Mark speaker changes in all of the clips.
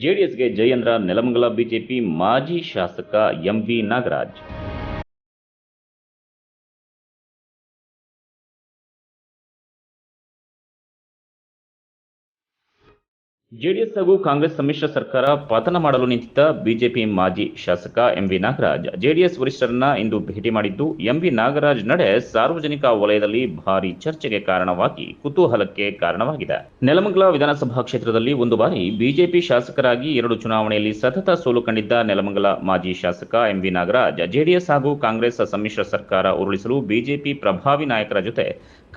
Speaker 1: ಜೆಡಿಎಸ್ಗೆ ಜಯೇಂದ್ರ ನೆಲಮಂಗಲ ಬಿಜೆಪಿ ಮಾಜಿ ಶಾಸಕ ಎಂವಿ ನಾಗರಾಜ್. ಜೆಡಿಎಸ್ ಹಾಗೂ ಕಾಂಗ್ರೆಸ್ ಸಮ್ಮಿಶ್ರ ಸರ್ಕಾರ ಪತನ ಮಾಡಲು ನಿಂತಿದ್ದ ಬಿಜೆಪಿ ಮಾಜಿ ಶಾಸಕ ಎಂವಿ ನಾಗರಾಜ್. ಜೆಡಿಎಸ್ ವರಿಷ್ಠರನ್ನ ಇಂದು ಭೇಟಿ ಮಾಡಿದ್ದು, ಎಂವಿ ನಾಗರಾಜ್ ನಡೆ ಸಾರ್ವಜನಿಕ ವಲಯದಲ್ಲಿ ಭಾರಿ ಚರ್ಚೆಗೆ ಕಾರಣವಾಗಿ ಕುತೂಹಲಕ್ಕೆ ಕಾರಣವಾಗಿದೆ. ನೆಲಮಂಗಲ ವಿಧಾನಸಭಾ ಕ್ಷೇತ್ರದಲ್ಲಿ ಒಂದು ಬಾರಿ ಬಿಜೆಪಿ ಶಾಸಕರಾಗಿ ಎರಡು ಚುನಾವಣೆಯಲ್ಲಿ ಸತತ ಸೋಲು ಕಂಡಿದ್ದ ನೆಲಮಂಗಲ ಮಾಜಿ ಶಾಸಕ ಎಂವಿ ನಾಗರಾಜ್. ಜೆಡಿಎಸ್ ಹಾಗೂ ಕಾಂಗ್ರೆಸ್ ಸಮ್ಮಿಶ್ರ ಸರ್ಕಾರ ಉರುಳಿಸಲು ಬಿಜೆಪಿ ಪ್ರಭಾವಿ ನಾಯಕರ ಜೊತೆ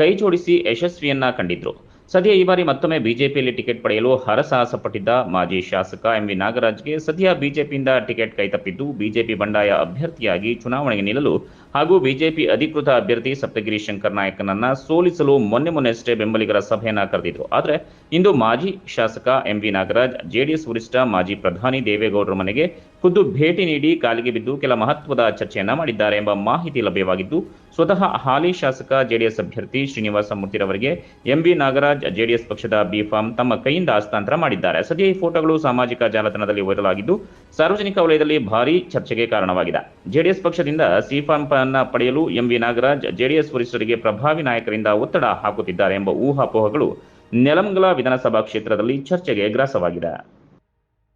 Speaker 1: ಕೈಜೋಡಿಸಿ ಯಶಸ್ವಿಯನ್ನ ಕಂಡಿದ್ರು. ಸದ್ಯ ಈ ಬಾರಿ ಮತ್ತೊಮ್ಮೆ ಬಿಜೆಪಿಯಲ್ಲಿ ಟಿಕೆಟ್ ಪಡೆಯಲು ಹರಸಾಹಸ ಪಟ್ಟಿದ್ದ ಮಾಜಿ ಶಾಸಕ ಎಂವಿ ನಾಗರಾಜ್ಗೆ ಸದ್ಯ ಬಿಜೆಪಿಯಿಂದ ಟಿಕೆಟ್ ಕೈತಪ್ಪಿದ್ದು ಬಿಜೆಪಿ ಬಂಡಾಯ ಅಭ್ಯರ್ಥಿಯಾಗಿ ಚುನಾವಣೆಗೆ ನಿಲ್ಲಲು ಹಾಗೂ ಬಿಜೆಪಿ ಅಧಿಕೃತ ಅಭ್ಯರ್ಥಿ ಸಪ್ತಗಿರಿ ಶಂಕರ್ ನಾಯಕನನ್ನ ಸೋಲಿಸಲು ಮೊನ್ನೆ ಮೊನ್ನೆಯಷ್ಟೇ ಬೆಂಬಲಿಗರ ಸಭೆಯನ್ನ ಕರೆದಿದ್ರು. ಆದರೆ ಇಂದು ಮಾಜಿ ಶಾಸಕ ಎಂವಿ ನಾಗರಾಜ್, ಜೆಡಿಎಸ್ ವರಿಷ್ಠ ಮಾಜಿ ಪ್ರಧಾನಿ ದೇವೇಗೌಡರ ಮನೆಗೆ ಖುದ್ದು ಭೇಟಿ ನೀಡಿ ಕಾಲಿಗೆ ಬಿದ್ದು ಕೆಲ ಮಹತ್ವದ ಚರ್ಚೆಯನ್ನ ಮಾಡಿದ್ದಾರೆ ಎಂಬ ಮಾಹಿತಿ ಲಭ್ಯವಾಗಿದ್ದು, ಸ್ವತಃ ಹಾಲಿ ಶಾಸಕ, ಜೆಡಿಎಸ್ ಅಭ್ಯರ್ಥಿ ಶ್ರೀನಿವಾಸ ಮೂರ್ತಿರವರಿಗೆ ಎಂಬಿ ನಾಗರಾಜ್ ಜೆಡಿಎಸ್ ಪಕ್ಷದ ಬಿ ಫಾರ್ಮ್ ತಮ್ಮ ಕೈಯಿಂದ ಹಸ್ತಾಂತರ ಮಾಡಿದ್ದಾರೆ. ಸದ್ಯ ಈ ಫೋಟೋಗಳು ಸಾಮಾಜಿಕ ಜಾಲತಾಣದಲ್ಲಿ ವೈರಲ್ ಆಗಿದ್ದು, ಸಾರ್ವಜನಿಕ ವಲಯದಲ್ಲಿ ಭಾರೀ ಚರ್ಚೆಗೆ ಕಾರಣವಾಗಿದೆ. ಜೆಡಿಎಸ್ ಪಕ್ಷದಿಂದ ಸಿ ಫಾರ್ಮ್ ಅನ್ನ ಪಡೆಯಲು ಎಂವಿ ನಾಗರಾಜ್ ಜೆಡಿಎಸ್ ವರಿಷ್ಠರಿಗೆ ಪ್ರಭಾವಿ ನಾಯಕರಿಂದ ಒತ್ತಡ ಹಾಕುತ್ತಿದ್ದಾರೆ ಎಂಬ ಊಹಾಪೋಹಗಳು ನೆಲಮಂಗಲ ವಿಧಾನಸಭಾ ಕ್ಷೇತ್ರದಲ್ಲಿ ಚರ್ಚೆಗೆ ಗ್ರಾಸವಾಗಿದೆ.